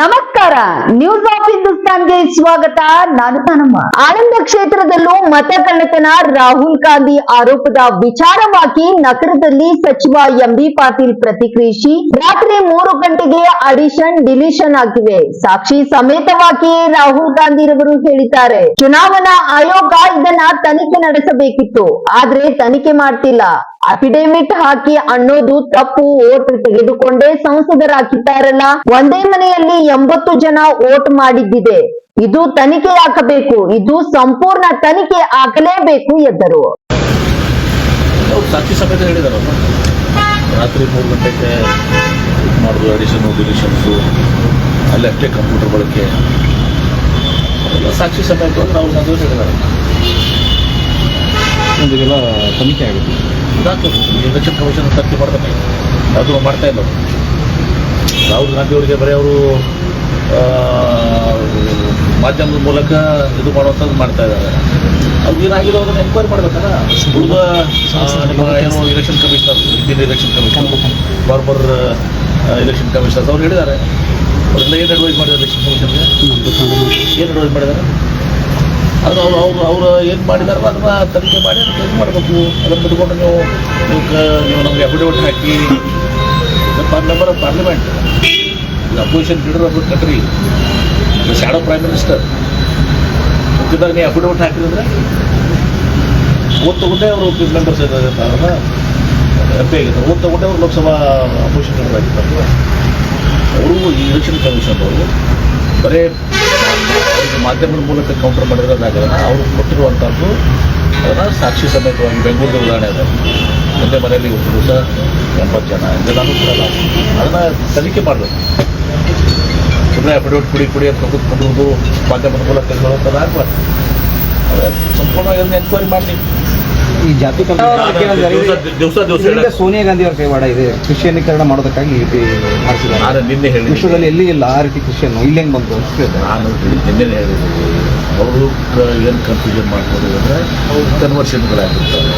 ನಮಸ್ಕಾರ news of ಹಿಂದೂಸ್ತಾನ್ಗೆ ಸ್ವಾಗತ. ನಾನು ತನಮ್ಮ. ಆನಂದ ಕ್ಷೇತ್ರದಲ್ಲೂ ಮತ ಕಳ್ಳತನ, ರಾಹುಲ್ ಗಾಂಧಿ ಆರೋಪದ ವಿಚಾರವಾಗಿ ನಗರದಲ್ಲಿ ಸಚಿವ ಎಂಬಿ ಪಾಟೀಲ್ ಪ್ರತಿಕ್ರಿಯಿಸಿ, ರಾತ್ರಿ ಮೂರು ಗಂಟೆಗೆ ಅಡಿಷನ್ ಡಿಲಿಷನ್ ಆಗಿವೆ. ಸಾಕ್ಷಿ ಸಮೇತವಾಗಿ ರಾಹುಲ್ ಗಾಂಧಿ ರವರು ಹೇಳಿದ್ದಾರೆ. ಚುನಾವಣಾ ಆಯೋಗ ಇದನ್ನ ತನಿಖೆ ನಡೆಸಬೇಕಿತ್ತು. ಆದ್ರೆ ತನಿಖೆ ಮಾಡ್ತಿಲ್ಲ. ಅಫಿಡೇವಿಟ್ ಹಾಕಿ ಅನ್ನೋದು ತಪ್ಪು. ಓಟ್ ತೆಗೆದುಕೊಂಡೇ ಸಂಸದರಾಗಿದ್ದಾರಲ್ಲ. ಒಂದೇ ಮನೆಯಲ್ಲಿ ಎಂಬತ್ತು ಜನ ಓಟ್ ಮಾಡಿದ್ದಿದೆ. ಇದು ತನಿಖೆ ಹಾಕಬೇಕು. ಇದು ಸಂಪೂರ್ಣ ತನಿಖೆ ಆಗಲೇಬೇಕು ಎಂದರು. ಸಾಕ್ಷಿ ಸಮೇತ ಹೇಳಿದಾರಲ್ಲ. ರಾತ್ರಿ ಮೂರು ಗಂಟೆಗೆ ಮಾಡೋದು ಅಡಿಷನ್ ಡಿಲಿಷನ್ಸು ಅಲ್ಲಿ ಅಷ್ಟೇ ಕಂಪ್ಯೂಟರ್ ಬಳಕೆ. ಸಾಕ್ಷಿ ಸಮೇತ ಅವ್ರು ಅದು ಹೇಳಿದ್ದಾರೆ ಇದೆಲ್ಲ ತನಿಖೆ ಆಗುತ್ತೆ. ಇದಾಗ್ತದೆ. ಎಲೆಕ್ಷನ್ ಕಮಿಷನ್ ತನಿಖೆ ಮಾಡ್ತಾನೆ ಅದು ಮಾಡ್ತಾ ಇಲ್ಲ. ರಾಹುಲ್ ಗಾಂಧಿ ಅವರಿಗೆ ಬರೀ ಅವರು ಮಾಧ್ಯಮದ ಮೂಲಕ ಇದು ಮಾಡುವಂಥದ್ದು ಮಾಡ್ತಾ ಇದ್ದಾರೆ. ಅವ್ರು ಏನಾಗಿರೋ ಅದನ್ನು ಎಂಕ್ವೈರಿ ಮಾಡ್ಬೇಕಲ್ಲ? ಉಳಿದ ಏನು election commissioner Indian election commission former election commissioners ಅವ್ರು ಹೇಳಿದ್ದಾರೆ. ಅವರೆಲ್ಲ ಏನು ಅಡ್ವೈಸ್ ಮಾಡಿದ್ದಾರೆ ಎಲೆಕ್ಷನ್ ಕಮಿಷನ್ಗೆ ಏನು ಅಡ್ವೈಸ್ ಮಾಡಿದ್ದಾರೆ? ಅದು ಅವ್ರು, ಅವರು ಅವರು ಏನು ಮಾಡಿದಾರಲ್ಲ ಅದನ್ನ ತನಿಖೆ ಮಾಡಿ ಅದಕ್ಕೆ ಏನು ಮಾಡಬೇಕು. ಅದನ್ನು ಬಿಟ್ಕೊಂಡು ನೀವು ನೀವು ನೀವು ನಮಗೆ affidavit hockey member of parliament. Opposition leader of country. Shadow prime minister ಮುಖ್ಯದಾಗ ನೀವು ಅಫಿಡವಿಟ್ ಹಾಕಿದ್ರೆ? ಓದ್ ತಗೊಂಡೇ ಅವರು ಮೆಂಬರ್ಸ್ ಇರ್ತಾರಲ್ಲ ಎಂ ಪಿ ಆಗಿದ್ದಾರೆ. ಓದ್ ತಗೊಂಡೇ ಅವರು ಲೋಕಸಭಾ ಅಪೋಸಿಷನ್ ಲೀಡರ್ ಆಗಿದ್ದಾರೆ. ಅವರು ಈ ಎಲೆಕ್ಷನ್ ಕಮಿಷನ್ ಅವರು ಬರೇ ಮಾಧ್ಯಮದ ಮೂಲಕ ಕೌಂಟರ್ ಮಾಡಿದ್ರೆ ಅದಾಗಲ್ಲ ಅವರು ಕೊಟ್ಟಿರುವಂಥದ್ದು ಅದನ್ನು ಸಾಕ್ಷಿ ಸಮೇತವಾಗಿ ಬೆಂಗಳೂರು ಉದಾಹರಣೆ ಅದ. ಒಂದೇ ಮನೆಯಲ್ಲಿ ಒಂದು ದಿವಸ ಎಂಬತ್ತು ಜನ. ಇದೆಲ್ಲನೂ ಕೂಡ ಅದನ್ನು ತನಿಖೆ ಮಾಡಬೇಕು. ಸುಮ್ಮನೆ ಅಫಿಡವಿಟ್ ಕುಡಿ ಕುಡಿ ಅಂತ ಕೂತ್ಕೊಂಡು ಮಾಧ್ಯಮದ ಮೂಲಕ ತೆಗೆದುಕೊಳ್ಳೋಂಥದ್ದು ಆಗಬಾರ್ದು. ಸಂಪೂರ್ಣವಾಗಿ ಅದನ್ನ ಎನ್ಕ್ವೈರಿ ಮಾಡಿ ಈ ಜಾತಿ ದಿವಸ ಸೋನಿಯಾ ಗಾಂಧಿ ಅವರ ಕೈವಾಡ ಇದೆ. ಕ್ರಿಶ್ಚಿಯನೀಕರಣ ಮಾಡೋದಕ್ಕಾಗಿ ಮಾಡಿಸಿದ್ದಾರೆ. ನಾನು ನಿನ್ನೆ ಹೇಳಿ ವಿಶ್ವದಲ್ಲಿ ಎಲ್ಲಿ ಇಲ್ಲ ಆ ರೀತಿ ಕ್ರಿಶ್ಚಿಯನ್ ಇಲ್ಲಿ ಹೆಂಗ್ ಬಂತು. ನಾನು ನಿನ್ನೆ ಹೇಳಿದ್ದೀನಿ. ಅವರು ಏನು ಕನ್ಫ್ಯೂಷನ್ ಮಾಡ್ಕೊಂಡಿದ್ದಾರೆ ಕನ್ವರ್ಷನ್ಗಳಾಗಿರ್ತಾರೆ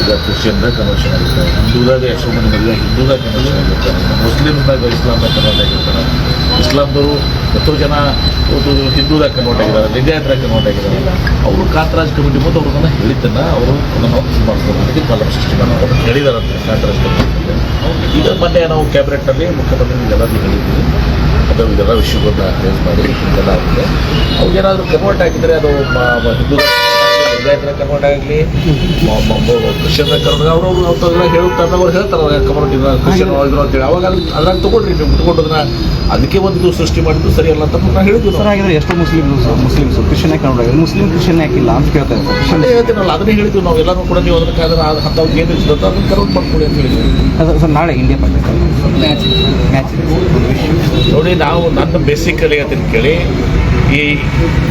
ಈಗ ಕ್ರಿಶ್ಚಿಯನ್ದಾಗ ಕನ್ವರ್ಷನ್ ಆಗಿರ್ತಾರೆ. ಹಿಂದೂದಾಗ ಎಷ್ಟೋ ಮಂದಿ ಮದುವೆ, ಹಿಂದೂದಾಗ ಕನ್ವರ್ಷನ್ ಆಗಿರ್ತಾರೆ. ಮುಸ್ಲಿಮ್ದಾಗ ಇಸ್ಲಾಮ್ದಾಗ ಕನ್ವರ್ಟ್ ಆಗಿರ್ತಾರೆ. ಇಸ್ಲಾಮ್ದವರು ಎಷ್ಟೋ ಜನ ಹಿಂದೂದಾಗ ಕನ್ವರ್ಟ್ ಆಗಿದ್ದಾರೆ, ಲಿಂಗಾಯತರಾಗ ಕನ್ವರ್ಟ್ ಆಗಿದ್ದಾರೆ. ಅವರು ಕಾಂತರಾಜ್ ಕಮಿಟಿ ಮುಂದೆ ಅವ್ರನ್ನ ಹೇಳಿದ್ದನ್ನ ಅವರು ಅದನ್ನು ಮಾಡ್ತಾರೆ. ಅದಕ್ಕೆ ಕಾಲ ಸೃಷ್ಟಿ ಮಾಡೋದು. ಹೇಳಿದಾರಂತೆ ಕಾಂತರಾಜ್ ಕಮಿಟಿ ಈಗ ಮೊನ್ನೆ ನಾವು ಕ್ಯಾಬಿನೆಟ್ನಲ್ಲಿ ಮುಖ್ಯಮಂತ್ರಿ ಎಲ್ಲರಿಗೂ ಹೇಳಿದ್ದೀವಿ ಅದು ಇದೆಲ್ಲ ವಿಷಯಗಳನ್ನ ರೇಸ್ ಮಾಡಿ ಇದೆಲ್ಲ ಕನ್ವರ್ಟ್ ಆಗಿದ್ರೆ ಅದು ಹಿಂದೂ ಲಿಂಗಾಯತರ ಕಮಾಂಡ್ ಆಗಲಿ ಕ್ರಿಶ್ಚಿಯನ್ ಕನ್ವರ್ಟ್ ಅವರು ಹೇಳುತ್ತಾರೆ ಅವ್ರು ಹೇಳ್ತಾರೆ ಕನ್ವರ್ಟ್ ಕೃಷಿಯನ್ನು ಇದ್ರು ಅಂತೇಳಿ. ಅವಾಗ ಅಲ್ಲಿ ಅದ್ರಾಗ ತಗೊಂಡ್ರಿ ನೀವು ತಗೊಂಡದನ್ನ ಅದಕ್ಕೆ ಒಂದು ಸೃಷ್ಟಿ ಮಾಡಿದ್ದು ಸರಿಯಲ್ಲ ಅಂತ ನಾನು ಹೇಳಿದ್ವಿ ಸರ್ ನಾವು ಹಾಗಿದ್ರೆ ಎಷ್ಟು Muslim Muslims Christian Kannada Muslim Christian ಯಾಕಿಲ್ಲ ಅಂತ ಕೇಳ್ತಾರೆ ಅದೇ ಹೇಳ್ತೀನಲ್ಲ ಅದನ್ನೇ ಹೇಳಿದ್ವಿ ನಾವು. ಎಲ್ಲರೂ ಕೂಡ ನೀವು ಅದಕ್ಕೆ ಅದನ್ನ ಅಂಥವ್ರಿಗೆ ಏನು ಇರ್ತದೆ ಅದನ್ನ ಕನ್ವರ್ಟ್ ಮಾಡ್ಕೊಳ್ಳಿ ಅಂತ ಹೇಳಿದ್ವಿ. ಅದು ಸರ್ ನಾಳೆ ಇಂಡಿಯಾ ಪಾಕಿಸ್ತಾನ. ಮ್ಯಾಚ್ ಮ್ಯಾಚ್ ನೋಡಿ ನಾವು ನನ್ನ ಬೇಸಿಕಲಿ ಅದನ್ನು ಕೇಳಿ. ಈ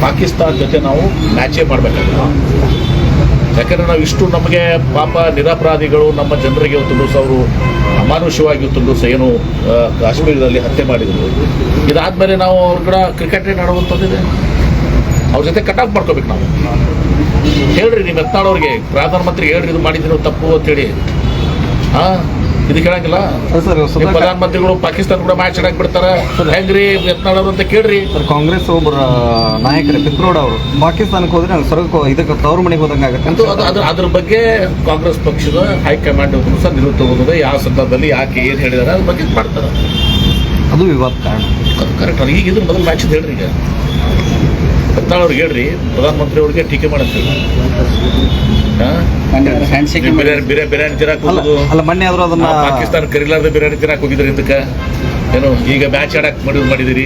ಪಾಕಿಸ್ತಾನ ಜೊತೆ ನಾವು ಮ್ಯಾಚೇ ಮಾಡಬೇಕಾಗಿಲ್ಲ ಯಾಕಂದರೆ ನಾವು ಇಷ್ಟು ನಮಗೆ ಪಾಪ ನಿರಪರಾಧಿಗಳು ನಮ್ಮ ಜನರಿಗೆ ದಿವಸ ಅವರು ಅಮಾನುಷವಾಗಿ ದಿವಸ ಏನು ಕಾಶ್ಮೀರದಲ್ಲಿ ಹತ್ಯೆ ಮಾಡಿದರು. ಇದಾದಮೇಲೆ ನಾವು ಅವ್ರ ಕೂಡ ಕ್ರಿಕೆಟ್ ಆಡುವಂಥದ್ದಿದೆ ಅವ್ರ ಜೊತೆ ಕಟ್ ಆಫ್ ಮಾಡ್ಕೋಬೇಕು ನಾವು. ಹೇಳ್ರಿ, ನೀವು ಎತ್ತಾಳವ್ರಿಗೆ ಪ್ರಧಾನಮಂತ್ರಿ ಹೇಳ್ರಿ, ಇದು ಮಾಡಿದ್ದೀನಿ ತಪ್ಪು ಅಂತೇಳಿ ಹಾಂ? ಇದು ಕೇಳಂಗಿಲ್ಲ. ಪ್ರಧಾನಮಂತ್ರಿಗಳು ಪಾಕಿಸ್ತಾನ ಕೂಡ ಮ್ಯಾಚ್ ಆಡಕ್ ಬಿಡ್ತಾರ. ಹೆಂಗ್ರಿ ಎತ್ನಾಳವ್ರು ಅಂತ ಕೇಳ್ರಿ. ಕಾಂಗ್ರೆಸ್ ಒಬ್ಬರ ನಾಯಕರು ಪಿತ್ರೋಡ್ ಅವರು. ಪಾಕಿಸ್ತಾನಕ್ಕೆ ಹೋದ್ರೆ ಸ್ವರ್ಗ ಇದಕ್ಕೆ ತವ್ರ ಮನೆಗೆ ಹೋದಂಗೆ ಆಗುತ್ತೆ ಅಂತೂ ಅದು ಅದ್ರ ಅದ್ರ ಬಗ್ಗೆ ಕಾಂಗ್ರೆಸ್ ಪಕ್ಷದ ಹೈಕಮಾಂಡ್ ಸಹ ನಿಲುವು ತಗೋದು ಯಾವ ಸಂದರ್ಭದಲ್ಲಿ ಯಾಕೆ ಏನು ಹೇಳಿದಾರೆ ಅದ್ರ ಬಗ್ಗೆ ಮಾಡ್ತಾರೆ. ಅದು ವಿವಾದ ಕಾರಣ. ಅದು ಕರೆಕ್ಟ್ ಈಗ ಇದ್ರ ಮೊದಲು ಮ್ಯಾಚ್ ಹೇಳ್ರಿ ಈಗ. ಎತ್ತಾಳವ್ರಿಗೆ ಹೇಳ್ರಿ ಪ್ರಧಾನಮಂತ್ರಿ ಅವ್ರಿಗೆ ಟೀಕೆ ಮಾಡಂತ ಬಿರಿಯಾನಿ ಬಿರಿಯಾನಿ ಹೋಗೋದು ಅದನ್ನ ಪಾಕಿಸ್ತಾನ ಕರಿಲಾರ್ದ ಬಿರಿಯಾನಿ ತಿನ್ನಕ್ ಹೋಗಿದ್ರಿ ಇದಕ್ಕೆ ಏನು ಈಗ ಮ್ಯಾಚ್ ಆಡಕ್ ಮಾಡಿದ್ ಮಾಡಿದಿರಿ.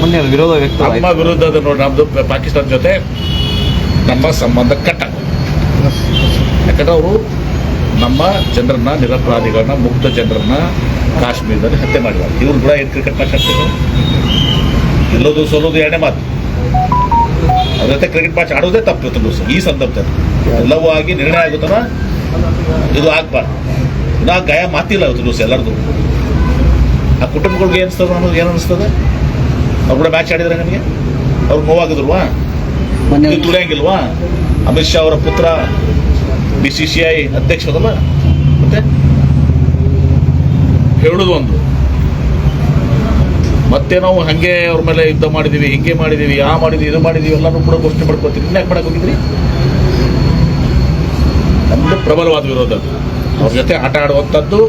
ಮೊನ್ನೆ ವಿರೋಧ ವ್ಯಕ್ತ ನಮ್ಮ ಅದ ನೋಡಿ ನಮ್ದು ಪಾಕಿಸ್ತಾನ ಜೊತೆ ನಮ್ಮ ಸಂಬಂಧ ಕಟ್ಟ. ಯಾಕಂದ್ರೆ ಅವರು ನಮ್ಮ ಜನರನ್ನ ನಿರಪರಾಧಿಗಳನ್ನ ಮುಕ್ತ ಜನರನ್ನ ಕಾಶ್ಮೀರದಲ್ಲಿ ಹತ್ಯೆ ಮಾಡಿದ್ದಾರೆ. ಇವ್ರು ಕೂಡ ಏನು ಕ್ರಿಕೆಟ್ ಮ್ಯಾಚ್ ಆಡ್ತಿದ್ರು? ಗೆಲ್ಲೋದು ಸೋಲೋದು ಎರಡನೇ ಮಾತು. ಅದ್ರ ಜೊತೆ ಕ್ರಿಕೆಟ್ ಮ್ಯಾಚ್ ಆಡೋದೇ ತಪ್ಪು ಇವತ್ತು ದಿವಸ ಈ ಸಂದರ್ಭದಲ್ಲಿ. ಎಲ್ಲವೂ ಆಗಿ ನಿರ್ಣಯ ಆಗುತ್ತಲ್ಲ ಇದು ಆಗ್ಬಾರ್ದು. ನಾ ಗಾಯ ಮಾತಿಲ್ಲ ಇವತ್ತು ದಿವಸ ಎಲ್ಲರದು ಆ ಕುಟುಂಬಗಳಿಗೆ ಏನು ಅನಿಸ್ತದೆ ಅನ್ನೋದು ಏನು ಅನಿಸ್ತದೆ? ಅವ್ರು ಕೂಡ ಮ್ಯಾಚ್ ಆಡಿದ್ರೆ ನಿಮಗೆ? ಅವ್ರು ನೋವಾಗಿದ್ರಲ್ವಾ ಇದು ತುಳಿಯಂಗಿಲ್ವಾ? ಅಮಿತ್ ಶಾ ಅವರ ಪುತ್ರ ಬಿ ಸಿ ಸಿ ಐ ಅಧ್ಯಕ್ಷ ಅದಲ್ಲ? ಮತ್ತೆ? ಹೇಳೋದು ಒಂದು ಮತ್ತೆ ನಾವು ಹಂಗೆ ಅವ್ರ ಮೇಲೆ ಯುದ್ಧ ಮಾಡಿದೀವಿ, ಹಿಂಗೆ ಮಾಡಿದೀವಿ, ಆ ಮಾಡಿದೀವಿ, ಇದು ಮಾಡಿದೀವಿ, ಎಲ್ಲಾನು ಕೂಡ ಘೋಷಣೆ ಮಾಡ್ಕೋತೀರಿ ಇನ್ನ ಯಾಕೆ ಮಾಡಕ್ ಹೋಗಿದ್ರಿ ನಮ್ದು ಪ್ರಬಲವಾದ ವಿರೋಧ. ಅವ್ರ ಜೊತೆ ಆಟ ಆಡುವಂಥದ್ದು.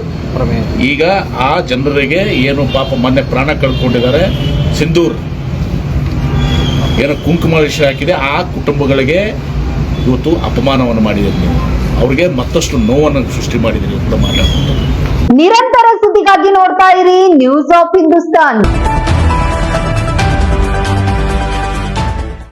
ಈಗ ಆ ಜನರಿಗೆ ಏನು ಪಾಪ ಮೊನ್ನೆ ಪ್ರಾಣ ಕಳ್ಕೊಂಡಿದ್ದಾರೆ. ಸಿಂಧೂರ್. ಏನು ಕುಂಕುಮ ವಿಷಯ ಹಾಕಿದೆ. ಆ ಕುಟುಂಬಗಳಿಗೆ ಇವತ್ತು ಅಪಮಾನವನ್ನು ಮಾಡಿದ್ದೀರಿ ನೀವು. ಅವ್ರಿಗೆ ಮತ್ತಷ್ಟು ನೋವನ್ನು ಸೃಷ್ಟಿ ಮಾಡಿದ್ದೀರಿ. ಕೂಡ ಮಾತಾಡ್ತಾರೆ ನಿರಂತರ ಸುದ್ದಿಗಾಗಿ ನೋಡ್ತಾ ಇರಿ ನ್ಯೂಸ್ ಆಫ್ ಹಿಂದೂಸ್ತಾನ್